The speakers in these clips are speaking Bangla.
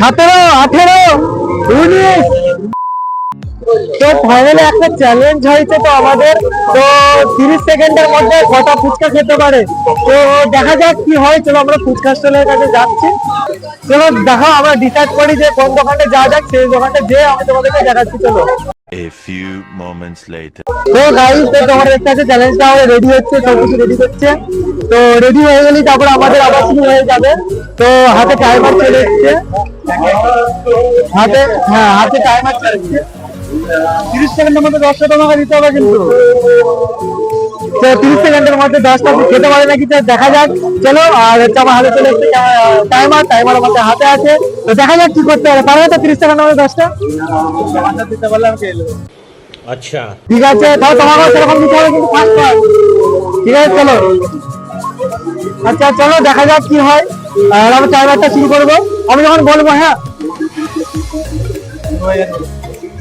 সতেরো আঠেরো উনিশ। তো ফাইনালি একটা চ্যালেঞ্জ হয়েছে তো আমাদের। তো তিরিশ সেকেন্ডের মধ্যে কটা ফুচকা খেতে পারে? তো দেখা যাক কি হয়। চলো আমরা ফুচকা স্টলের কাছে যাচ্ছি। চলো দেখো আমরা ডিসাইড করি যে কোন দোকানে যাওয়া যাক। সেই দোকানে যে আমি তোমাদেরকে দেখাচ্ছি। চলো। A few moments later. তো গাইস তো তোমার আছে চ্যালেঞ্জটা রেডি হচ্ছে সব কিছু রেডি করছে তো রেডি হয়ে গেলেই তারপর আমাদের আবার শুরু হয়ে যাবে। তো হাতে টাইমার চলে এসছে। হাতে হ্যাঁ হাতে টাইমার চলে এসছে। তিরিশ সেকেন্ডের মধ্যে দশটা টাকা দিতে হবে কিন্তু। তো তিরিশ সেকেন্ডের মধ্যে দশটা খেতে পারে নাকি দেখা যাক। চলো আর হচ্ছে আমার হাতে চলে এসছে টাইমার টাইমার আমাদের হাতে আছে। তো দেখা যাক কি করতে পারে। পারবে তো তিরিশ সেকেন্ডের মধ্যে দশটা? দিতে পারলাম আচ্ছা। ঠিক আছে তাহলে তোমার সেরকম দিতে হবে কিন্তু ফার্স্ট ঠিক আছে চলো। আচ্ছা চলো দেখা যাক কি হয় আর আমি টাইমারটা শুরু করবো আমি যখন বলবো হ্যাঁ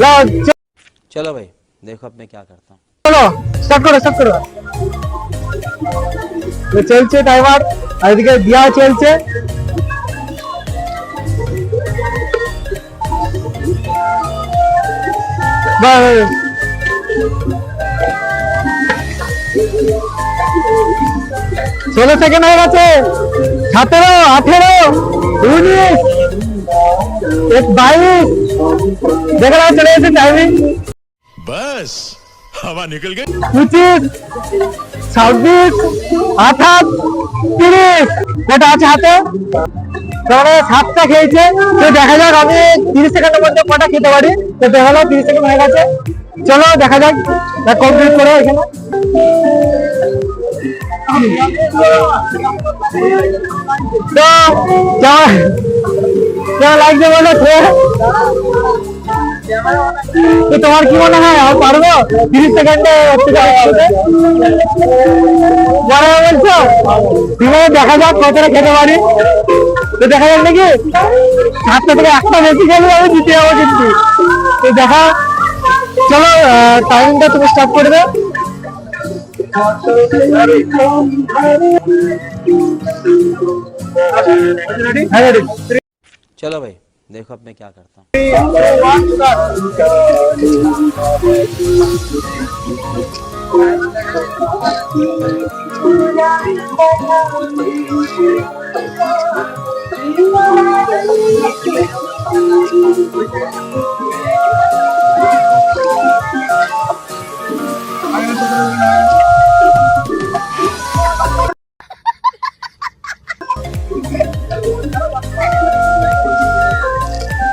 যাও, চ- चलो भाई देखो अब मैं क्या करता हूँ চলো স্টার্ট করো স্টার্ট করো তো চলছে টাইমার আর এদিকে দিয়া চলছে বাস। ষোলো সেকেন্ড হয়ে গেছে। সতেরো আঠেরো উনিশ বাইশ। দেখে নাও চলে গেছে টাইমিং বাস হাওয়া নিকল গই পঁচিশ ছাব্বিশ আঠাশ তিরিশ। কটা আছে হাতে। তাহলে সাতটা খেয়েছে। তো দেখা যাক আমি তিরিশ সেকেন্ডের মধ্যে কটা খেতে পারি। তো দেখা যাক তিরিশ সেকেন্ড হয়ে গেছে। চলো দেখা যাক। কমপ্লিট করে এখানে। তো লাগছে তোমার কি মনে হয়? আর পারব? তিরিশ সেকেন্ডে বড় বলছো তুমি দেখা যাক কতটা খেতে পারি তো দেখা যাক। নাকি সাতটা থেকে একটা বেশি খেলে আমি জিতে যাব কিন্তু তো দেখা, চলো টাইমটা তুমি স্টার্ট হ্যাঁ ready? चलो भाई देखो अब मैं क्या करता हूँ।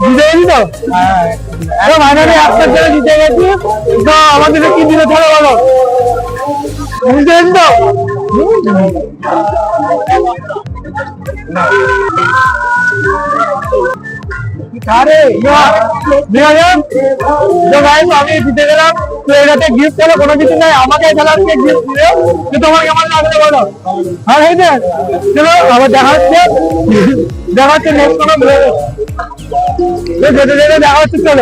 দিতে গেলি তো আরে ফাইনালি একটা ছেলে জিতে গেছি তো আমাদের কি দিলে হবে। বলো বুঝতে গেছি তো আরে আমি জিতে গেলাম। তো এটাতে গিফট হলো কোনো কিছু নাই। আমাকে খেলাতে গিফট দিলে তো তোমার কেমন লাগবে বলো। হ্যাঁ হয়েছে চলো, আবার দেখা হচ্ছে। দেখা দেখা হচ্ছে, চলো।